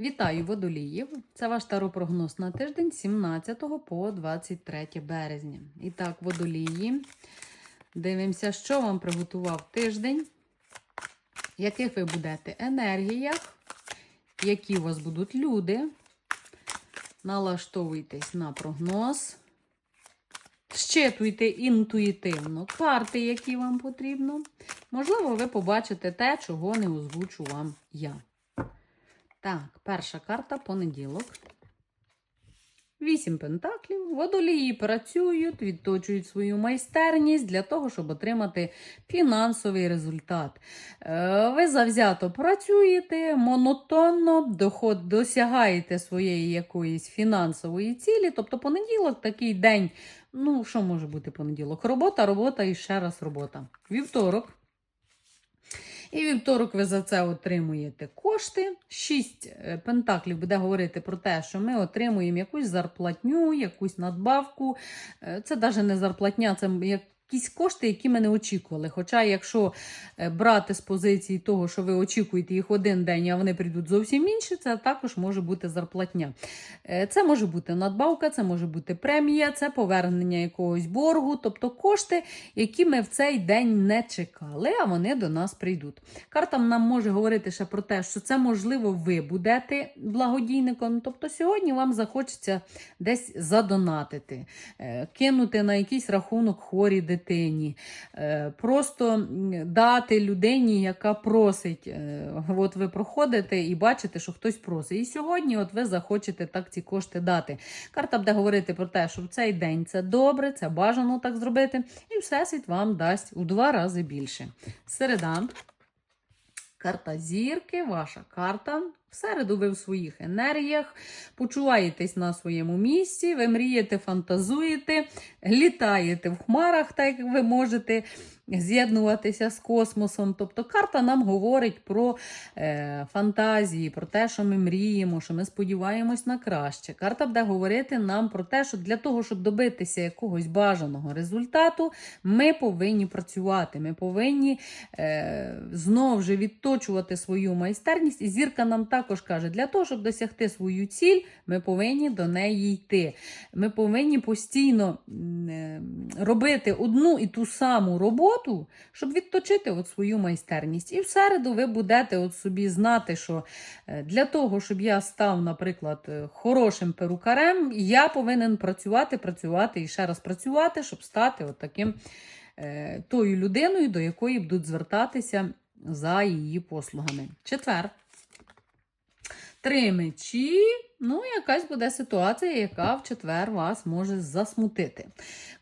Вітаю водоліїв! Це ваш таропрогноз на тиждень 17 по 23 березня. І так, водолії. Дивимося, що вам приготував тиждень, яких ви будете енергіях, які у вас будуть люди. Налаштовуйтесь на прогноз. Щитуйте інтуїтивно карти, які вам потрібно. Можливо, ви побачите те, чого не озвучу вам я. Так, перша карта понеділок. Вісім пентаклів. Водолії працюють, відточують свою майстерність для того, щоб отримати фінансовий результат. Е, Ви завзято працюєте, монотонно доход, досягаєте своєї якоїсь фінансової цілі. Тобто понеділок такий день. Ну, що може бути понеділок? Робота, робота і ще раз робота. Вівторок. І вівторок ви за це отримуєте кошти. Шість е, пентаклів буде говорити про те, що ми отримуємо якусь зарплатню, якусь надбавку. Е, Це навіть не зарплатня, це якісь кошти, які ми не очікували. Хоча, якщо е, брати з позиції того, що ви очікуєте їх один день, а вони прийдуть зовсім інші, це також може бути зарплатня. Е, Це може бути надбавка, це може бути премія, це повернення якогось боргу, тобто кошти, які ми в цей день не чекали, а вони до нас прийдуть. Карта нам може говорити ще про те, що це можливо ви будете благодійником. Тобто сьогодні вам захочеться десь задонатити, е, кинути на якийсь рахунок хворій дитині, е, просто дати людині, яка просить. Е, От ви проходите і бачите, що хтось просить. І сьогодні от ви захочете так ці кошти дати. Карта буде говорити про те, що в цей день це добре, це бажано так зробити, і всесвіт вам дасть у два рази більше. Середа. Карта зірки, ваша карта. В середу ви в своїх енергіях, почуваєтесь на своєму місці, ви мрієте, фантазуєте, літаєте в хмарах, так як ви можете з'єднуватися з космосом. Тобто карта нам говорить про е, фантазії, про те, що ми мріємо, що ми сподіваємось на краще. Карта буде говорити нам про те, що для того, щоб добитися якогось бажаного результату, ми повинні працювати. Ми повинні е, знову ж відточувати свою майстерність. І зірка нам також каже, для того, щоб досягти свою ціль, ми повинні до неї йти. Ми повинні постійно е, робити одну і ту саму роботу, щоб відточити от свою майстерність. І в середу ви будете от собі знати, що е, для того, щоб я став, наприклад, е, хорошим перукарем, я повинен працювати, працювати і ще раз працювати, щоб стати от таким е, тою людиною, до якої будуть звертатися за її послугами. Четвер. Три мечі. Ну, якась буде ситуація, яка в четвер вас може засмутити.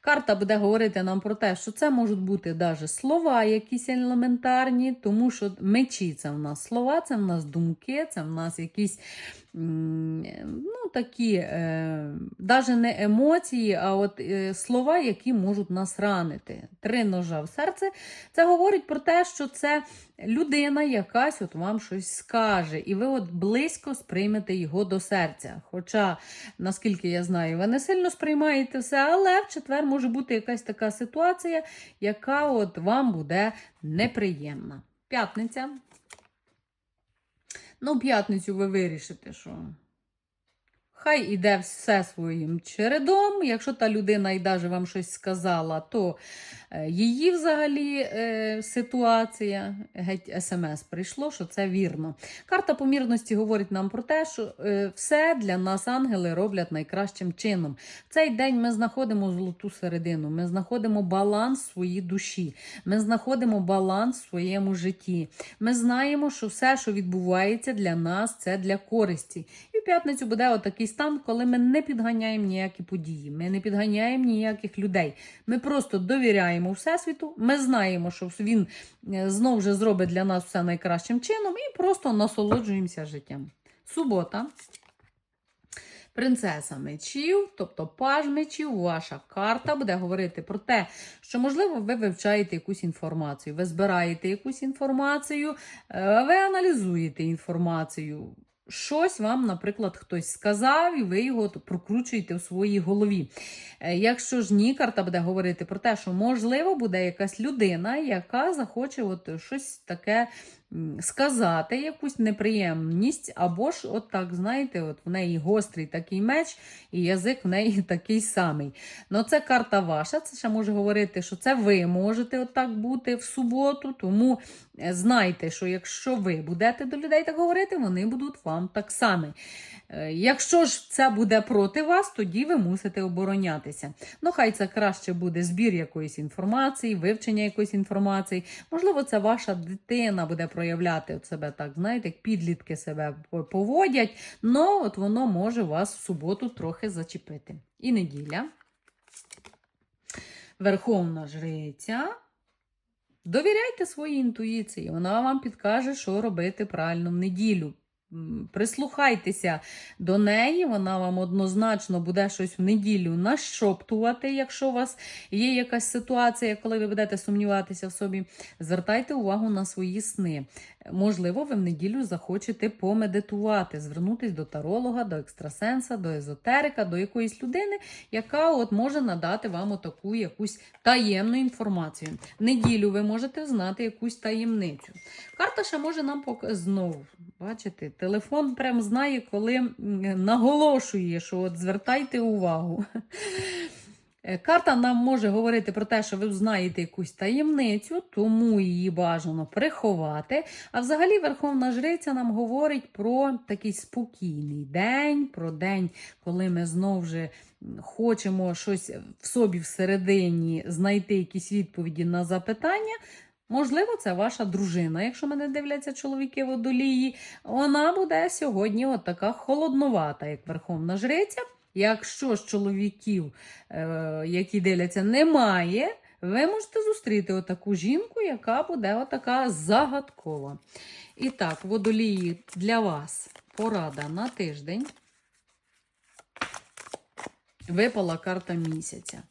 Карта буде говорити нам про те, що це можуть бути навіть слова, якісь елементарні, тому що мечі це в нас слова, це в нас думки, це в нас якісь ну, такі, е, навіть не емоції, а от е, слова, які можуть нас ранити. Три ножа в серце. Це говорить про те, що це людина якась от вам щось скаже, і ви от близько сприймете його до серця. Хоча, наскільки я знаю, ви не сильно сприймаєте все, але в четвер може бути якась така ситуація, яка от вам буде неприємна. П'ятниця. Ну, п'ятницю ви вирішите, що хай іде все своїм чередом. Якщо та людина і даже вам щось сказала, то е, її взагалі е, ситуація, геть смс прийшло, що це вірно. Карта помірності говорить нам про те, що е, все для нас ангели роблять найкращим чином. В цей день ми знаходимо золоту середину, ми знаходимо баланс своїй душі, ми знаходимо баланс в своєму житті. Ми знаємо, що все, що відбувається для нас, це для користі. П'ятницю буде отакий стан, коли ми не підганяємо ніякі події, ми не підганяємо ніяких людей. Ми просто довіряємо Всесвіту, ми знаємо, що він е, знов же зробить для нас все найкращим чином, і просто насолоджуємося життям. Субота. Принцеса мечів, тобто паж мечів, ваша карта буде говорити про те, що, можливо, ви вивчаєте якусь інформацію, ви збираєте якусь інформацію, е, ви аналізуєте інформацію. Щось вам, наприклад, хтось сказав, і ви його прокручуєте в своїй голові. Е, Якщо ж ні, карта буде говорити про те, що можливо буде якась людина, яка захоче от щось таке сказати якусь неприємність, або ж, от так, знаєте, от в неї гострий такий меч, і язик в неї такий самий. Ну, це карта ваша. Це ще може говорити, що це ви можете отак бути в суботу. Тому е, знайте, що якщо ви будете до людей так говорити, вони будуть вам так само. Е, Якщо ж це буде проти вас, тоді ви мусите оборонятися. Ну, хай це краще буде збір якоїсь інформації, вивчення якоїсь інформації. Можливо, це ваша дитина буде проявляти от себе так, знаєте, як підлітки себе поводять. але от воно може вас в суботу трохи зачепити. І неділя. Верховна жриця. Довіряйте своїй інтуїції, вона вам підкаже, що робити правильно в неділю. Прислухайтеся до неї, вона вам однозначно буде щось в неділю нашоптувати, якщо у вас є якась ситуація, коли ви будете сумніватися в собі. Звертайте увагу на свої сни. Можливо, ви в неділю захочете помедитувати, звернутися до таролога, до екстрасенса, до езотерика, до якоїсь людини, яка от може надати вам отаку якусь таємну інформацію. В неділю ви можете знати якусь таємницю. Карта ще може нам пок... знову. Бачите, телефон прям знає, коли наголошує, що от звертайте увагу. Е, Карта нам може говорити про те, що ви знаєте якусь таємницю, тому її бажано приховати. А взагалі Верховна Жриця нам говорить про такий спокійний день, про день, коли ми знов же хочемо щось в собі всередині знайти якісь відповіді на запитання. Можливо, це ваша дружина, якщо мене дивляться чоловіки водолії. Вона буде сьогодні от така холодновата, як Верховна Жриця. Якщо ж чоловіків, е, які дивляться, немає, ви можете зустріти отаку жінку, яка буде отака загадкова. І так, водолії для вас порада на тиждень. Випала карта місяця.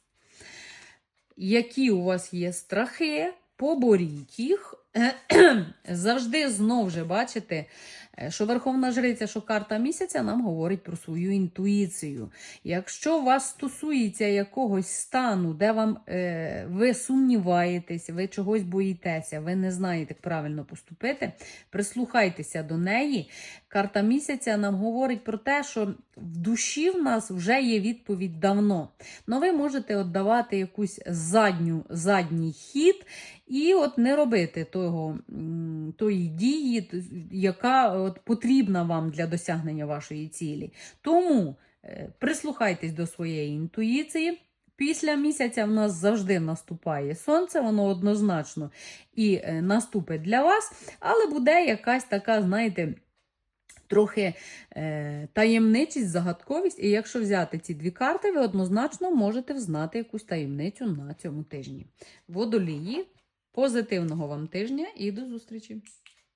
Які у вас є страхи, поборіть їх. Завжди знов же бачите, що Верховна Жриця, що карта місяця нам говорить про свою інтуїцію. Якщо вас стосується якогось стану, де вам е, ви сумніваєтесь, ви чогось боїтеся, ви не знаєте, як правильно поступити, прислухайтеся до неї. Карта місяця нам говорить про те, що в душі в нас вже є відповідь давно. Но ви можете от давати якусь задню, задній хід і от не робити того, тої дії, яка от потрібна вам для досягнення вашої цілі. Тому е, прислухайтесь до своєї інтуїції. Після місяця в нас завжди наступає сонце, воно однозначно і е, наступить для вас, але буде якась така, знаєте, трохи е, таємничість, загадковість. І якщо взяти ці дві карти, ви однозначно можете взнати якусь таємницю на цьому тижні. Водолії, позитивного вам тижня і до зустрічі!